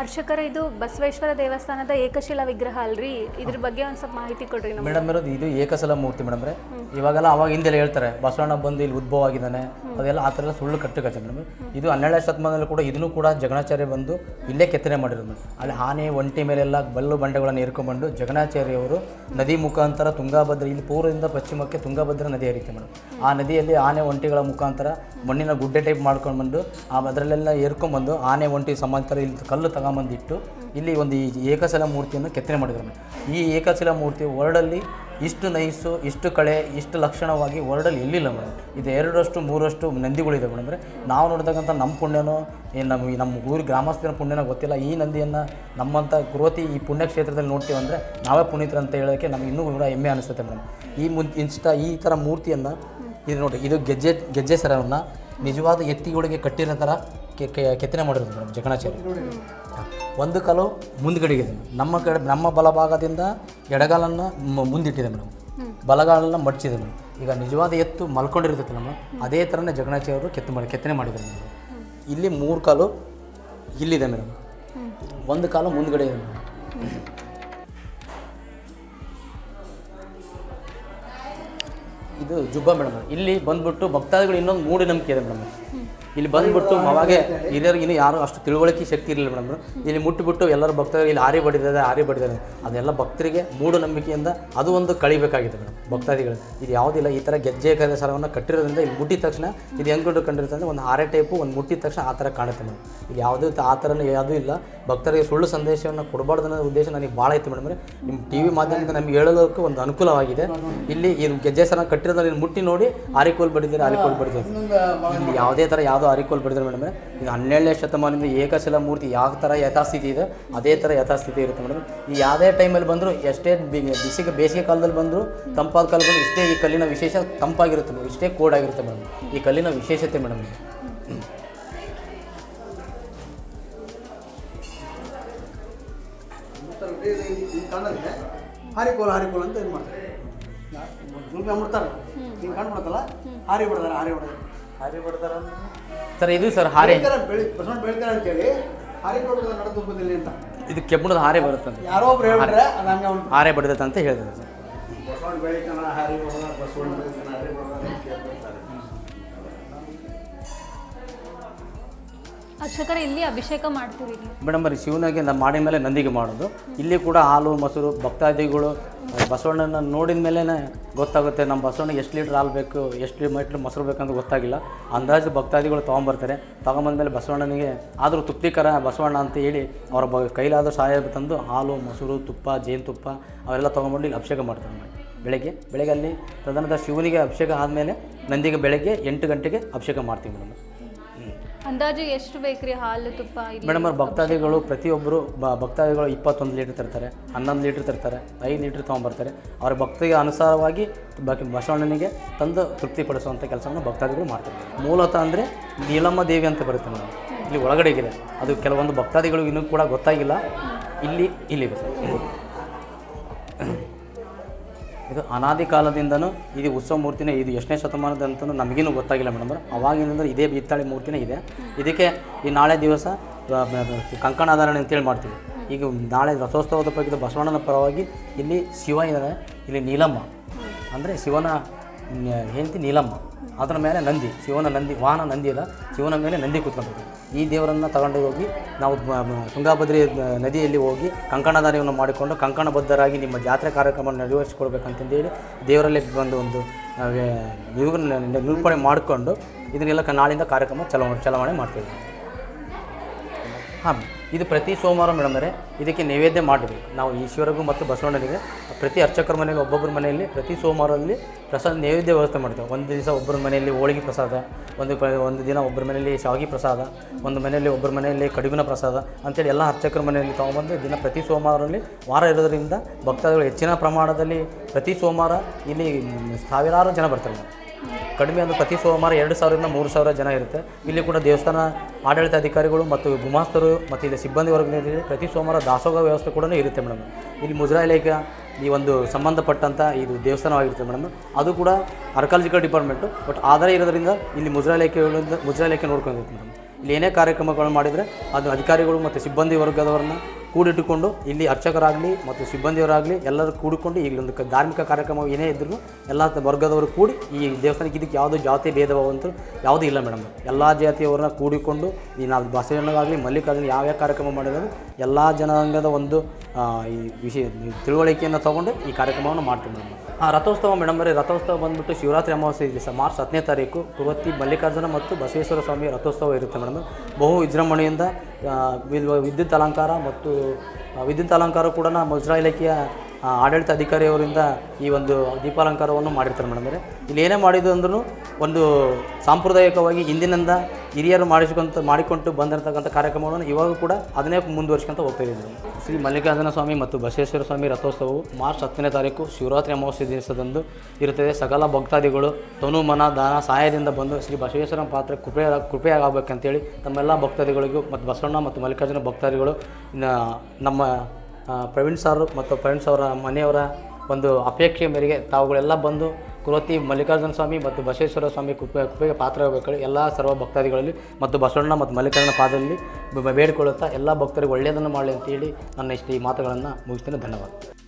ಅರ್ಚಕರ ಇದು ಬಸವೇಶ್ವರ ದೇವಸ್ಥಾನದ ಏಕಶಿಲಾ ವಿಗ್ರಹ ಅಲ್ರಿ? ಇದ್ರ ಬಗ್ಗೆ ಒಂದ್ ಸ್ವಲ್ಪ ಮಾಹಿತಿ ಕೊಡ್ರಿ ನಮ್ಗೆ. ಮೇಡಮ್ ಇರೋದು ಇದು ಏಕಸಲ ಮೂರ್ತಿ ಮೇಡಮ್ರೆ ಇವಾಗೆಲ್ಲ ಅವಾಗ ಹಿಂದೆಲ್ಲ ಹೇಳ್ತಾರೆ ಬಸವಣ್ಣ ಬಂದು ಇಲ್ಲಿ ಉದ್ಭವ ಆಗಿದ್ದಾನೆ. ಅದೆಲ್ಲ ಆ ಥರ ಎಲ್ಲ ಸುಳ್ಳು ಕಟ್ಟುಕತ್ತೆ ಮೇಡಮ್. ಇದು ಹನ್ನೆರಡನೇ ಶತಮಾನದಲ್ಲಿ ಕೂಡ ಇದನ್ನು ಕೂಡ ಜಗಣಾಚಾರ್ಯ ಬಂದು ಇಲ್ಲೇ ಕೆತ್ತನೆ ಮಾಡಿರೋದು ಮೇಡಮ್. ಅಲ್ಲಿ ಆನೆ ಒಂಟಿ ಮೇಲೆಲ್ಲ ಬಲ್ಲು ಬಂಡೆಗಳನ್ನು ಏರ್ಕೊಂಡ್ಬಂದು ಜಗಣಾಚಾರ್ಯವರು ನದಿ ಮುಖಾಂತರ ತುಂಗಾಭದ್ರ ಇಲ್ಲಿ ಪೂರ್ವದಿಂದ ಪಶ್ಚಿಮಕ್ಕೆ ತುಂಗಾಭದ್ರ ನದಿ ಹರಿಯುತ್ತೆ ಮೇಡಮ್. ಆ ನದಿಯಲ್ಲಿ ಆನೆ ಒಂಟಿಗಳ ಮುಖಾಂತರ ಮಣ್ಣಿನ ಗುಡ್ಡೆ ಟೈಪ್ ಮಾಡ್ಕೊಂಡು ಬಂದು ಆ ಅದರಲ್ಲೆಲ್ಲ ಏರ್ಕೊಂಡ್ಬಂದು ಆನೆ ಒಂಟಿ ಸಮಾಂತರ ಇಲ್ಲಿ ಕಲ್ಲು ತಗೊಂಬಂದಿಟ್ಟು ಇಲ್ಲಿ ಒಂದು ಈ ಏಕಶಿಲ ಮೂರ್ತಿಯನ್ನು ಕೆತ್ತನೆ ಮಾಡಿದ್ರು. ಈ ಏಕಶಿಲ ಮೂರ್ತಿ ವರ್ಲ್ಡಲ್ಲಿ ಇಷ್ಟು ನೈಸು, ಇಷ್ಟು ಕಳೆ, ಇಷ್ಟು ಲಕ್ಷಣವಾಗಿ ವರ್ಲ್ಡಲ್ಲಿ ಎಲ್ಲಿಲ್ಲ ಮೇಡಮ್. ಇದು ಎರಡರಷ್ಟು ಮೂರಷ್ಟು ನಂದಿಗಳಿದೆ ಮೇಡಮ್. ಅಂದರೆ ನಾವು ನೋಡ್ತಕ್ಕಂಥ ನಮ್ಮ ಪುಣ್ಯನೋ ಏನು ನಮ್ಮ ನಮ್ಮ ಊರು ಗ್ರಾಮಸ್ಥರ ಪುಣ್ಯನೋ ಗೊತ್ತಿಲ್ಲ. ಈ ನಂದಿಯನ್ನು ನಮ್ಮಂಥ ಗ್ರೋತಿ ಈ ಪುಣ್ಯಕ್ಷೇತ್ರದಲ್ಲಿ ನೋಡ್ತೀವಿ ಅಂದರೆ ನಾವೇ ಪುನೀತರು ಅಂತ ಹೇಳೋಕ್ಕೆ ನಮ್ಗೆ ಇನ್ನೂ ಕೂಡ ಹೆಮ್ಮೆ ಅನಿಸುತ್ತೆ ಮೇಡಮ್. ಈ ಮುನ್ ಇನ್ಸ್ಟಾ ಈ ಥರ ಮೂರ್ತಿಯನ್ನು, ಇದು ನೋಡಿ, ಇದು ಗೆಜ್ಜೆ ಗೆಜ್ಜೆ ಸರವನ್ನು ನಿಜವಾದ ಎತ್ತಿಗಳಿಗೆ ಕಟ್ಟಿರೋ ಥರ ಕೆ- ಕೆತ್ತನೆ ಮಾಡಿರೋದು ಮೇಡಮ್ ಜಕಣಾಚಾರ್ಯ ಒಂದು ಕಾಲು ಇದೆ. ನಮ್ಮ ಕಡೆ ನಮ್ಮ ಬಲಭಾಗದಿಂದ ಎಡಗಾಲನ್ನು ಮುಂದಿಟ್ಟಿದೆ ಮೇಡಮ್. ಬಲಗಾಲನ್ನು ಮಡಚಿದೆ ಮೇಡಮ್. ಈಗ ನಿಜವಾದ ಎತ್ತು ಮಲ್ಕೊಂಡಿರ್ತೈತೆ ನಮ್ಮ ಅದೇ ಥರನೇ ಜಗಣಾಚಾರ್ಯರು ಕೆತ್ತು ಮಾಡಿ ಕೆತ್ತನೆ ಮಾಡಿದ್ದಾರೆ ಮೇಡಮ್. ಇಲ್ಲಿ ಮೂರು ಕಾಲು ಇಲ್ಲಿದೆ ಮೇಡಮ್. ಒಂದು ಕಾಲು ಮುಂದ್ಗಡೆ ಇದೆ ಮೇಡಮ್. ಇದು ಜುಬ್ಬ ಮೇಡಮ್ ಇಲ್ಲಿ ಬಂದ್ಬಿಟ್ಟು ಭಕ್ತಾದಿಗಳು ಇನ್ನೊಂದು ಮೂಢನಂಬಿಕೆ ಇದೆ ಮೇಡಮ್ ಇಲ್ಲಿ ಬಂದ್ಬಿಟ್ಟು ಅವಾಗೆ ಹಿರಿಯರಿಗೆ ಇನ್ನೂ ಯಾರು ಅಷ್ಟು ತಿಳುವಳಿಕೆ ಶಕ್ತಿ ಇರಲಿಲ್ಲ ಮೇಡಮ್. ಇಲ್ಲಿ ಮುಟ್ಟಿಬಿಟ್ಟು ಎಲ್ಲರೂ ಭಕ್ತರು ಇಲ್ಲಿ ಆರಿ ಬಡಿದಿದೆ ಆರಿ ಬಡಿದಿದೆ ಅದೆಲ್ಲ ಭಕ್ತರಿಗೆ ಮೂಢನಂಬಿಕೆಯಿಂದ ಅದು ಒಂದು ಕಳಿಬೇಕಾಗಿದೆ ಮೇಡಮ್ ಭಕ್ತಾದಿಗಳು ಇದು ಯಾವುದಿಲ್ಲ, ಈ ಥರ ಗೆಜ್ಜೆ ಕಲೆ ಸರವನ್ನು ಕಟ್ಟಿರೋದ್ರಿಂದ ಇಲ್ಲಿ ಮುಟ್ಟಿದ ತಕ್ಷಣ ಇದು ಹೆಂಗೆ ಅಂದರೆ ಒಂದು ಹಾರೆ ಟೈಪು, ಒಂದು ಮುಟ್ಟಿದ ತಕ್ಷಣ ಆ ಥರ ಕಾಣುತ್ತೆ ಮೇಡಮ್. ಇಲ್ಲಿ ಯಾವುದೇ ಆ ಥರನೂ ಯಾವುದೂ ಇಲ್ಲ. ಭಕ್ತರಿಗೆ ಸುಳ್ಳು ಸಂದೇಶವನ್ನು ಕೊಡಬಾರ್ದು ಅನ್ನೋ ಉದ್ದೇಶ ನನಗೆ ಭಾಳ ಇತ್ತು ಮೇಡಮ್ ನಿಮ್ಮ ಟಿ ವಿ ಮಾಧ್ಯಮದಿಂದ ನಮಗೆ ಹೇಳೋದಕ್ಕೂ ಒಂದು ಅನುಕೂಲವಾಗಿದೆ. ಇಲ್ಲಿ ಈ ಗೆಜ್ಜೆ ಸರ ಕಟ್ಟಿರೋದ್ರಲ್ಲಿ ಮುಟ್ಟಿ ನೋಡಿ ಆರಿಕೋಲ್ ಬಡಿದಿದ್ದಾರೆ ಆರಿಕೋಲ್ ಬಡಿದಿದ್ದಾರೆ. ಇಲ್ಲಿ ಯಾವುದೇ ಥರ ಯಾವುದೋ ಆರಿಕೋಲ್ ಬಡಿದ್ರೆ ಮೇಡಮ್ ಈಗ ಹನ್ನೆರಡನೇ ಶತಮಾನದಿಂದ ಏಕಶಿಲಾ ಮೂರ್ತಿ ಯಾವ ಥರ ಯಥಾಸ್ಥಿತಿ ಇದೆ ಅದೇ ಥರ ಯಥಾಸ್ಥಿತಿ ಇರುತ್ತೆ ಮೇಡಮ್ ಈ ಯಾವುದೇ ಟೈಮಲ್ಲಿ ಬಂದರೂ ಎಷ್ಟೇ ಬಿಸಿಗೆ ಬೇಸಿಗೆ ಕಾಲದಲ್ಲಿ ಬಂದರೂ ತಂಪಾದ ಕಾಲ ಬಂದರೂ ಇಷ್ಟೇ ಈ ಕಲ್ಲಿನ ವಿಶೇಷ ತಂಪಾಗಿರುತ್ತೆ ಮೇಡಮ್ ಇಷ್ಟೇ ಕೋಡ್ ಆಗಿರುತ್ತೆ ಮೇಡಮ್ ಈ ಕಲ್ಲಿನ ವಿಶೇಷತೆ ಮೇಡಮ್ ಹಾರಿಕೋಲ್ ಹಾರಿಕೋಲ್ ಅಂತ ಇದು ಮಾಡ್ತಾರೆ. ಹಿಂಗೆ ಹಾರಿ ಬಿಡ್ತಾರೆ ಹಾರಿ ಬಿಡ್ತಾರೆ. ಹಾರಿ ಬಿಡ್ತಾರ ಸರ್ ಇದು ಸರ್ ಹಾರೆ. ಬೆಳಿತಾರೆ ಬೆಳಿ ಬಸವಣ್ಣ ಬೆಳಿತಾರೆ ಅಂತೇಳಿ ಹಾರಿಕೋಲ್ ನಡ ತುಂಬದಲ್ಲಿ ಅಂತ. ಇದು ಕೆಬ್ಬಣದ ಹಾರೆ ಬರುತ್ತೆ. ಯಾರೋ ಒಬ್ರು ಹೇಳಿದ್ರೆ ಹಾರೆ ಹೇಳಿದ್ರು ಸರ್. ಬಸವಣ್ಣ ಬೆಳಿತಾನ ಹಾರಿ ಬಸವಣ್ಣ ಬೆಳಿತಾನ ಹಾರಿ ಅರ್ಚಕರ, ಇಲ್ಲಿ ಅಭಿಷೇಕ ಮಾಡ್ತೀವಿ ಮೇಡಮ್, ಬರೀ ಶಿವನಿಗೆ ನಮ್ಮ ಮಾಡಿದ ಮೇಲೆ ನಂದಿಗೆ ಮಾಡೋದು. ಇಲ್ಲಿ ಕೂಡ ಹಾಲು, ಮೊಸರು, ಭಕ್ತಾದಿಗಳು ಬಸವಣ್ಣನ ನೋಡಿದ ಮೇಲೆ ಗೊತ್ತಾಗುತ್ತೆ ನಮ್ಮ ಬಸವಣ್ಣ ಎಷ್ಟು ಲೀಟ್ರ್ ಹಾಲು ಬೇಕು, ಎಷ್ಟು ಲೀಟ್ರ್ ಮೊಸರು ಬೇಕಂತ ಗೊತ್ತಾಗಿಲ್ಲ. ಅಂದಾಜು ಭಕ್ತಾದಿಗಳು ತೊಗೊಂಬರ್ತಾರೆ. ತೊಗೊಂಬಂದ್ಮೇಲೆ ಬಸವಣ್ಣನಿಗೆ ಆದರೂ ತೃಪ್ತಿಕರ ಬಸವಣ್ಣ ಅಂತ ಹೇಳಿ ಅವರ ಬ, ಕೈಲಾದ ಸಹಾಯ ತಂದು ಹಾಲು, ಮೊಸರು, ತುಪ್ಪ ಜೇನುತುಪ್ಪ ಅವೆಲ್ಲ ತೊಗೊಂಬಂದು ಇಲ್ಲಿ ಅಭಿಷೇಕ ಮಾಡ್ತಾರೆ ಬೆಳಗ್ಗೆ ಬೆಳಗ್ಗೆ ಅಲ್ಲಿ ತದನಂತರ ಶಿವನಿಗೆ ಅಭಿಷೇಕ ಆದಮೇಲೆ ನಂದಿಗೆ ಬೆಳಗ್ಗೆ ಎಂಟು ಗಂಟೆಗೆ ಅಭಿಷೇಕ ಮಾಡ್ತೀವಿ ಮೇಡಮ್. ಅಂದಾಜು ಎಷ್ಟು ಬೇಕ್ರಿ ಹಾಲು, ತುಪ್ಪ ಮೇಡಮ್, ಅವ್ರು ಭಕ್ತಾದಿಗಳು ಪ್ರತಿಯೊಬ್ಬರು ಭಕ್ತಾದಿಗಳು ಇಪ್ಪತ್ತೊಂದು ಲೀಟ್ರ್ ತರ್ತಾರೆ, ಹನ್ನೊಂದು ಲೀಟ್ರ್ ತರ್ತಾರೆ, ಐದು ಲೀಟ್ರ್ ತೊಗೊಂಬರ್ತಾರೆ. ಅವ್ರ ಭಕ್ತಿಗೆ ಅನುಸಾರವಾಗಿ ಬ- ಬಸವಣ್ಣನಿಗೆ ತಂದು ತೃಪ್ತಿಪಡಿಸುವಂಥ ಕೆಲಸವನ್ನು ಭಕ್ತಾದಿಗಳು ಮಾಡ್ತಾರೆ. ಮೂಲತಃ ಅಂದರೆ ನೀಲಮ್ಮ ದೇವಿ ಅಂತ ಬರುತ್ತೆ ಮೇಡಮ್. ಇಲ್ಲಿ ಒಳಗಡೆ ಇದೆ. ಅದು ಕೆಲವೊಂದು ಭಕ್ತಾದಿಗಳು ಇನ್ನೂ ಕೂಡ ಗೊತ್ತಾಗಿಲ್ಲ. ಇಲ್ಲಿ, ಇಲ್ಲಿದೆ. ಸರ್ ಇದು ಅನಾದಿ ಕಾಲದಿಂದನೂ ಇದು ಉತ್ಸವ ಮೂರ್ತಿನೇ ಇದು ಎಷ್ಟನೇ ಶತಮಾನದ ಶತಮಾನದಂತನೂ ನಮಗೇನು ಗೊತ್ತಾಗಿಲ್ಲ ಮೇಡಮ್ ಅವಾಗಿನಿಂದ ಇದೇ ಬಿತ್ತಾಳೆ ಮೂರ್ತಿನೇ ಇದೆ. ಇದಕ್ಕೆ ಈ ನಾಳೆ ದಿವಸ ಕಂಕಣಾಧಾರಣೆ ಅಂತೇಳಿ ಮಾಡ್ತೀವಿ. ಈಗ ನಾಳೆ ರಥೋತ್ಸವದ ಬಗ್ಗೆ ಬಸವಣ್ಣನ ಪರವಾಗಿ ಇಲ್ಲಿ ಶಿವ ಇದ್ದಾರೆ ಇಲ್ಲಿ ನೀಲಮ್ಮ. ಅಂದರೆ ಶಿವನ ಹೆಂಡತಿ ನೀಲಮ್ಮ. ಅದರ ಮೇಲೆ ನಂದಿ, ಶಿವನ ನಂದಿ, ವಾಹನ ನಂದಿ ಇಲ್ಲ ಶಿವನ ಮೇಲೆ ನಂದಿ ಕೂತ್ಕೊಂಡಿರ್ತಾರೆ ಈ ದೇವರನ್ನು ತಗೊಂಡು ಹೋಗಿ ನಾವು ತುಂಗಾಭದ್ರಿ ನದಿಯಲ್ಲಿ ಹೋಗಿ ಕಂಕಣಧಾರಿಯನ್ನು ಮಾಡಿಕೊಂಡು ಕಂಕಣಬದ್ಧರಾಗಿ ನಿಮ್ಮ ಜಾತ್ರೆ ಕಾರ್ಯಕ್ರಮವನ್ನು ನೆರವೇರಿಸಿಕೊಳ್ಬೇಕಂತಂದೇಳಿ ದೇವರಲ್ಲಿ ಬಂದು ಒಂದು ನಿರೂಪಣೆ ಮಾಡಿಕೊಂಡು ಇದನ್ನೆಲ್ಲ ನಾಳಿಂದ ಕಾರ್ಯಕ್ರಮ ಚಲಾವಣೆ ಚಲಾವಣೆ ಮಾಡ್ತೀವಿ. ಹಾಂ. ಇದು ಪ್ರತಿ ಸೋಮವಾರ ಮೇಡಮ್ ಮೇಡಮರೆ ಇದಕ್ಕೆ ನೈವೇದ್ಯ ಮಾಡಿದ್ವಿ. ನಾವು ಈಶ್ವರಗೂ ಮತ್ತು ಬಸವಣ್ಣನಿಗೆ, ಪ್ರತಿ ಅರ್ಚಕರ ಮನೆಯಲ್ಲಿ ಒಬ್ಬೊಬ್ಬರ ಮನೆಯಲ್ಲಿ ಪ್ರತಿ ಸೋಮವಾರದಲ್ಲಿ ಪ್ರಸಾದ, ನೈವೇದ್ಯ ವ್ಯವಸ್ಥೆ ಮಾಡ್ತೇವೆ ಒಂದು ದಿವಸ ಒಬ್ಬರ ಮನೆಯಲ್ಲಿ ಹೋಳಿಗೆ ಪ್ರಸಾದ, ಒಂದು ಒಂದು ದಿನ ಒಬ್ಬರ ಮನೆಯಲ್ಲಿ ಶಾವಿಗೆ ಪ್ರಸಾದ, ಒಂದು ಮನೆಯಲ್ಲಿ ಒಬ್ಬರ ಮನೆಯಲ್ಲಿ ಕಡುಬಿನ ಪ್ರಸಾದ ಅಂತೇಳಿ ಎಲ್ಲ ಅರ್ಚಕರ ಮನೆಯಲ್ಲಿ ತೊಗೊಂಬಂದು ದಿನ ಪ್ರತಿ ಸೋಮವಾರದಲ್ಲಿ ವಾರ ಇರೋದರಿಂದ ಭಕ್ತಾದಿಗಳು ಹೆಚ್ಚಿನ ಪ್ರಮಾಣದಲ್ಲಿ ಪ್ರತಿ ಸೋಮವಾರ ಇಲ್ಲಿ ಸಾವಿರಾರು ಜನ ಬರ್ತಾರೆ ಕಡಿಮೆ ಅಂದರೆ ಪ್ರತಿ ಸೋಮವಾರ ಎರಡು ಸಾವಿರದಿಂದ ಮೂರು ಸಾವಿರ ಜನ ಇರುತ್ತೆ. ಇಲ್ಲಿ ಕೂಡ ದೇವಸ್ಥಾನ ಆಡಳಿತಾಧಿಕಾರಿಗಳು ಮತ್ತು ಗುಮಾಸ್ತರು ಮತ್ತು ಇಲ್ಲಿ ಸಿಬ್ಬಂದಿ ವರ್ಗದಲ್ಲಿ ಪ್ರತಿ ಸೋಮವಾರ ದಾಸೋಹ ವ್ಯವಸ್ಥೆ ಕೂಡ ಇರುತ್ತೆ ಮೇಡಮ್. ಇಲ್ಲಿ ಮುಜರಾ ಈ ಒಂದು ಸಂಬಂಧಪಟ್ಟಂಥ ಇದು ದೇವಸ್ಥಾನವಾಗಿರುತ್ತೆ ಮೇಡಮ್. ಅದು ಕೂಡ ಆರ್ಕಾಲಜಿಕಲ್ ಡಿಪಾರ್ಟ್ಮೆಂಟು ಬಟ್ ಆದರೆ ಇರೋದ್ರಿಂದ ಇಲ್ಲಿ ಮುಜರಾ ಇಲಾಖೆಗಳಿಂದ ಮುಜರಾ ಇಲಾಖೆ ನೋಡ್ಕೊಂಡಿರುತ್ತೆ ಮೇಡಮ್. ಇಲ್ಲಿ ಏನೇ ಕಾರ್ಯಕ್ರಮಗಳು ಮಾಡಿದರೆ ಅದು ಅಧಿಕಾರಿಗಳು ಮತ್ತು ಸಿಬ್ಬಂದಿ ವರ್ಗದವರನ್ನ ಕೂಡಿಟ್ಟುಕೊಂಡು ಇಲ್ಲಿ ಅರ್ಚಕರಾಗಲಿ ಮತ್ತು ಸಿಬ್ಬಂದಿಯವರಾಗಲಿ ಎಲ್ಲರೂ ಕೂಡಿಕೊಂಡು ಈಗ ಒಂದು ಧಾರ್ಮಿಕ ಕಾರ್ಯಕ್ರಮ ಏನೇ ಇದ್ರೂ ಎಲ್ಲ ವರ್ಗದವರು ಕೂಡಿ ಈ ದೇವಸ್ಥಾನಕ್ಕೆ ಇದಕ್ಕೆ ಯಾವುದೋ ಜಾತಿ ಭೇದ ಅಂತೂ ಯಾವುದೂ ಇಲ್ಲ ಮೇಡಮ್. ಎಲ್ಲ ಜಾತಿಯವರನ್ನ ಕೂಡಿಕೊಂಡು ಈ ನಾವು ಬಸವಣ್ಣಗಾಗಲಿ ಮಲ್ಲಿಕಾರ್ಜುನ ಯಾವ ಕಾರ್ಯಕ್ರಮ ಮಾಡಿದ್ರು ಎಲ್ಲ ಜನಾಂಗದ ಒಂದು ಈ ವಿಷಯ ತಿಳುವಳಿಕೆಯನ್ನು ತಗೊಂಡು ಈ ಕಾರ್ಯಕ್ರಮವನ್ನು ಮಾಡ್ತೀವಿ ಮೇಡಮ್. ರಥೋತ್ಸವ ಮೇಡಮ್ ಅವರೇ, ರಥೋತ್ಸವ ಬಂದ್ಬಿಟ್ಟು ಶಿವರಾತ್ರಿ ಅಮಾವಾಸ್ಯೆ ದಿವಸ ಮಾರ್ಚ್ ಹತ್ತನೇ ತಾರೀಕು ಕುವತ್ತಿ ಮಲ್ಲಿಕಾರ್ಜುನ ಮತ್ತು ಬಸವೇಶ್ವರ ಸ್ವಾಮಿ ರಥೋತ್ಸವ ಇರುತ್ತೆ ಮೇಡಮ್. ಬಹು ವಿಜೃಂಭಣೆಯಿಂದ ವಿದ್ಯುತ್ ಅಲಂಕಾರ ಮತ್ತು ವಿದ್ಯುತ್ ಅಲಂಕಾರ ಕೂಡ ಮುಜ್ರಾ ಇಲಾಖೆಯ ಆಡಳಿತ ಅಧಿಕಾರಿಯವರಿಂದ ಈ ಒಂದು ದೀಪಾಲಂಕಾರವನ್ನು ಮಾಡಿರ್ತಾರೆ ಮೇಡಮ್ ಅಂದರೆ ಇಲ್ಲಿ ಏನೇ ಮಾಡಿದ್ದು ಅಂದ್ರೂ ಒಂದು ಸಾಂಪ್ರದಾಯಿಕವಾಗಿ ಹಿಂದಿನಿಂದ ಹಿರಿಯರು ಮಾಡಿಸ್ಕೊಂತ, ಮಾಡಿಕೊಂಡು ಬಂದಿರತಕ್ಕಂಥ ಕಾರ್ಯಕ್ರಮಗಳನ್ನು ಇವಾಗ ಕೂಡ ಅದನ್ನೇ ಮುಂದುವರಿಸ್ಕೊಂತ ಹೋಗ್ತಾ ಇದ್ದೀವಿ ಶ್ರೀ ಮಲ್ಲಿಕಾರ್ಜುನ ಸ್ವಾಮಿ ಮತ್ತು ಬಸವೇಶ್ವರ ಸ್ವಾಮಿ ರಥೋತ್ಸವವು ಮಾರ್ಚ್ ಹತ್ತನೇ ತಾರೀಕು ಶಿವರಾತ್ರಿ ಅಮಾವಾಸ್ಯ ದಿನದಂದು ಇರುತ್ತದೆ. ಸಕಲ ಭಕ್ತಾದಿಗಳು ತನು ಮನ ದಾನ ಸಹಾಯದಿಂದ ಬಂದು ಶ್ರೀ ಬಸವೇಶ್ವರನ ಪಾತ್ರ ಕೃಪೆಯ ಕೃಪೆಯಾಗಬೇಕಂತೇಳಿ ತಮ್ಮೆಲ್ಲ ಭಕ್ತಾದಿಗಳಿಗೂ ಮತ್ತು ಬಸವಣ್ಣ ಮತ್ತು ಮಲ್ಲಿಕಾರ್ಜುನ ಭಕ್ತಾದಿಗಳು ನಮ್ಮ ಪ್ರವೀಣ್ ಸರ್ ಮತ್ತು ಪ್ರವೀಣ್ ಅವರ ಮನೆಯವರ ಒಂದು ಅಪೇಕ್ಷೆ ಮೇರೆಗೆ ತಾವುಗಳೆಲ್ಲ ಬಂದು ಕುಲತಿ ಮಲ್ಲಿಕಾರ್ಜುನ ಸ್ವಾಮಿ ಮತ್ತು ಬಸವೇಶ್ವರ ಸ್ವಾಮಿ ಕೃಪೆ ಕೃಪೆಗೆ ಪಾತ್ರರಾಗಬೇಕು ಎಲ್ಲ ಸರ್ವ ಭಕ್ತಾದಿಗಳಲ್ಲಿ ಮತ್ತು ಬಸವಣ್ಣ ಮತ್ತು ಮಲ್ಲಿಕಾರ್ಜುನ ಪಾದದಲ್ಲಿ ಬೇಡಿಕೊಳ್ಳುತ್ತಾ ಎಲ್ಲ ಭಕ್ತರಿಗೆ ಒಳ್ಳೆಯದನ್ನು ಮಾಡಲಿ ಅಂತೇಳಿ ನನ್ನ ಇಷ್ಟು ಈ ಮಾತುಗಳನ್ನು ಮುಗಿಸ್ತೇನೆ. ಧನ್ಯವಾದ.